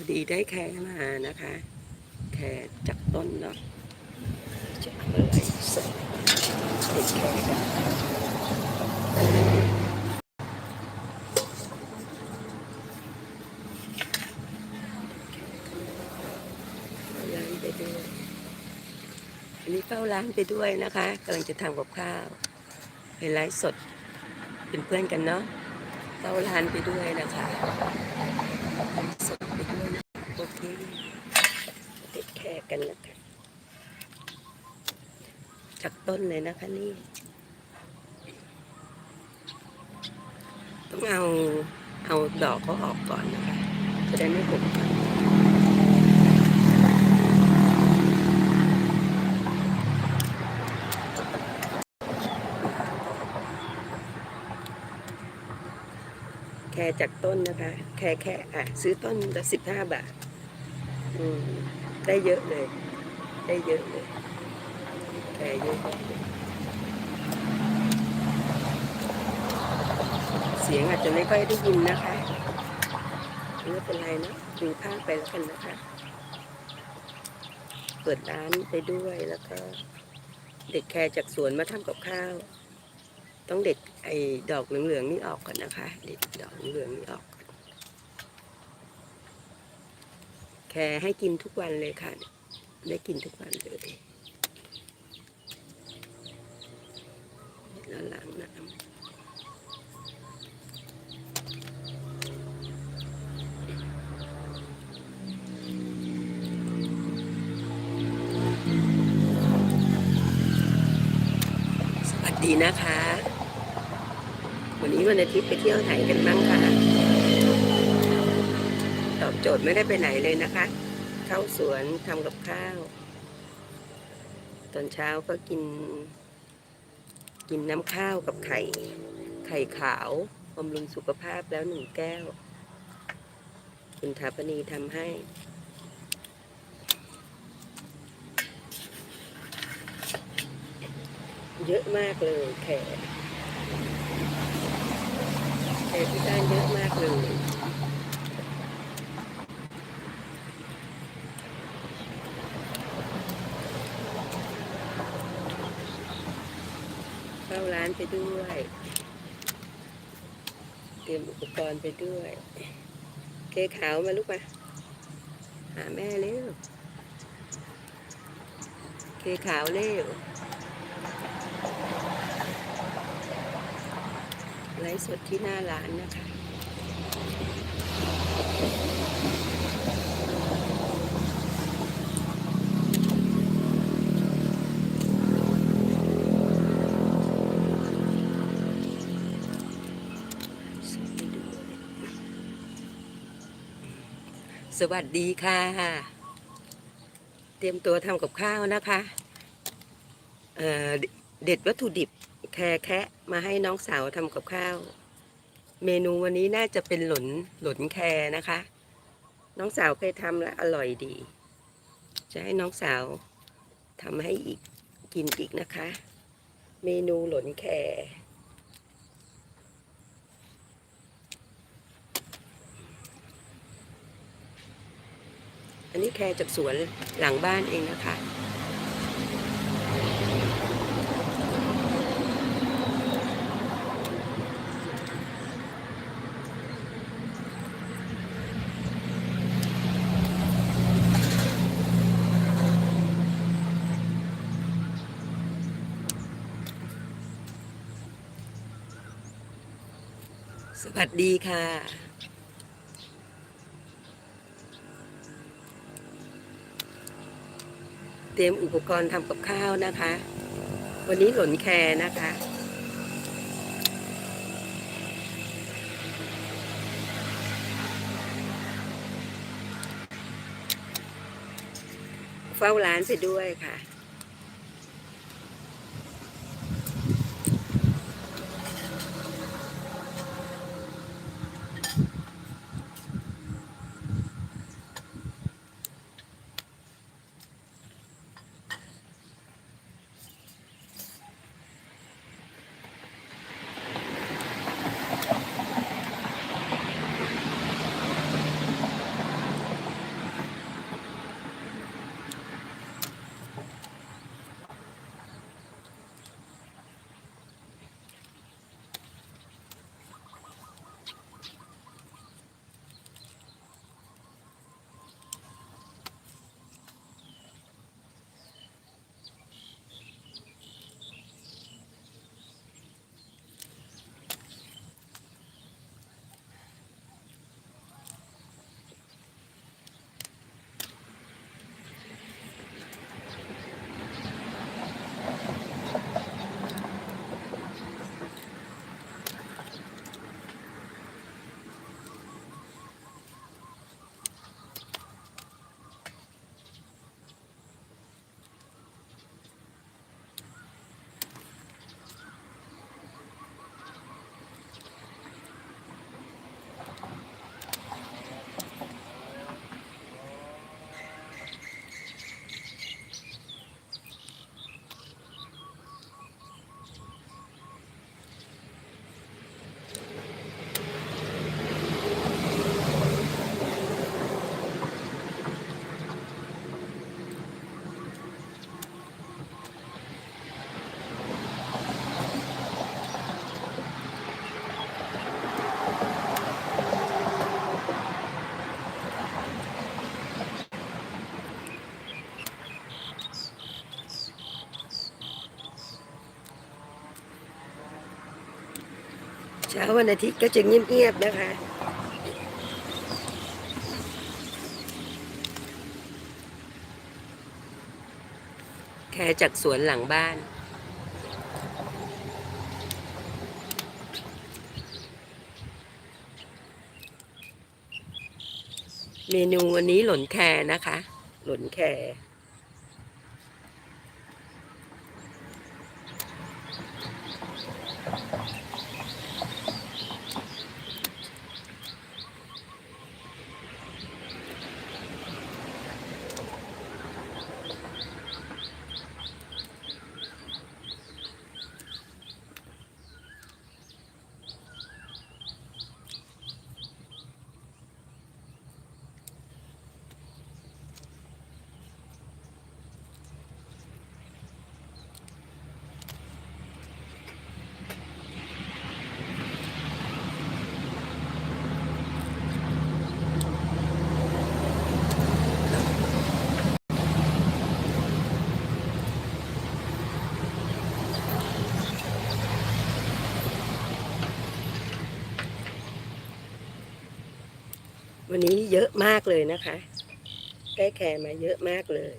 พอดีได้แค่มานะคะ แค่จากต้นเนาะจะเอาอะไรสดเด็ดแค่กันร้านไปด้วยอันนี้เข้าร้านไปด้วยนะคะกำลังจะทำกับข้าวไปไลฟ์สดเป็นเพื่อนกันเนาะเข้าร้านไปด้วยนะคะสดไปด้วยนะ โอเคเด็ดแค่กันนะคะจากต้นเลยนะคะนี่ ต้องเอาเอาดอกเขาออกก่อนนะคะ จะได้ไม่หกแค่จากต้นนะคะ แค่แค่อะ ซื้อต้นละสิบห้าบาท ได้เยอะเลย ได้เยอะเลยแค่เยอะเสียงอาจจะไม่ค่อยได้ยินนะคะไม่เป็นไรนะดูภาพไปแล้วกันนะคะ เปิดร้านไปด้วยแล้วก็ เด็ดแครจากสวนมาทำกับข้าว ต้องเด็ดไอ้ดอกเหลืองๆนี่ออกก่อนนะคะ เด็ดดอกเหลืองๆนี่ออกก่อนแค รให้กินทุกวันเลยค่ะ ได้กินทุกวันเลยแล้วล้างน้ำสวัสดีนะคะ วันนี้วันอาทิตย์ไปเที่ยวไหนกันบ้างคะ จทย์ไม่ได้ไปไหนเลยนะคะ เข้าสวนทำกับข้าว ตอนเช้าก็กิน กินน้ำข้าวกับไข่ ไข่ขาวบำรุงสุขภาพแล้วหนึ่งแก้ว คุณถาปนีทำให้ เยอะมากเลยแขกแขกที่บ้านเยอะมากเลย เข้าร้าน ไปด้วย เตรียมอุปกรณ์ไปด้วยเคขาวมาลูกมา หาแม่เร็วเคขาวเร็วไลฟ์สดที่หน้าร้านนะคะ สวัสดีค่ะ เตรียมตัวทำกับข้าวนะคะเเด็ดวัตถุดิบแคแคะมาให้น้องสาวทำกับข้าว เมนูวันนี้น่าจะเป็นหลนหลนแครนะคะ น้องสาวเคยทำแล้วอร่อยดี จะให้น้องสาวทำให้อีกกินอีกนะคะ เมนูหลนแค นนี้แครจากสวนหลังบ้านเองนะคะสวัสดีค่ะ ตรียมอุปกรณ์ทำกับข้าวนะคะ วันนี้หล่นแครนะคะ เฝ้าร้านไปด้วยค่ะ ช้าวันอาทิตย์ก็จะเงียบๆนะคะ แค่จากสวนหลังบ้าน เมนูวันนี้หล่นแครนะคะ หล่นแค วันนี้เยอะมากเลยนะคะ ได้แครมาเยอะมากเลย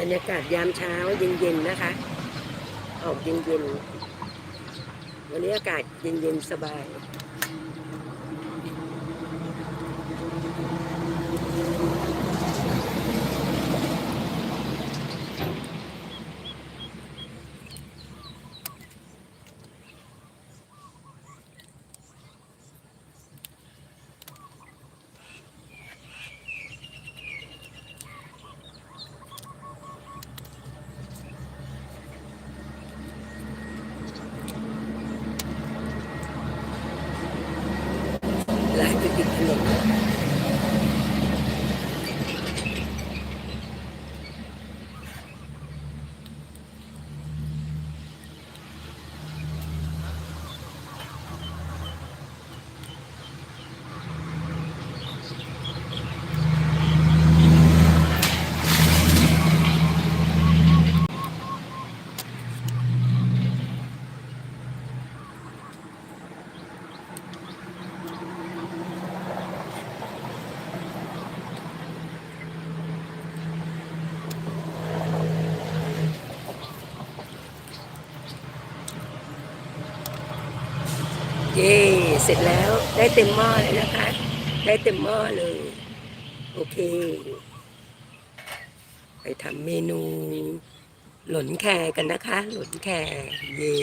บรรยากาศยามเช้าเย็นๆนะคะ ออกเย็นๆ วันนี้อากาศเย็นๆ สบาย เย้เสร็จแล้วได้เต็มหม้อเลยนะคะ ได้เต็มหม้อเลย โอเค ไปทำเมนู หล่นแครกันนะคะ หล่นแครเย่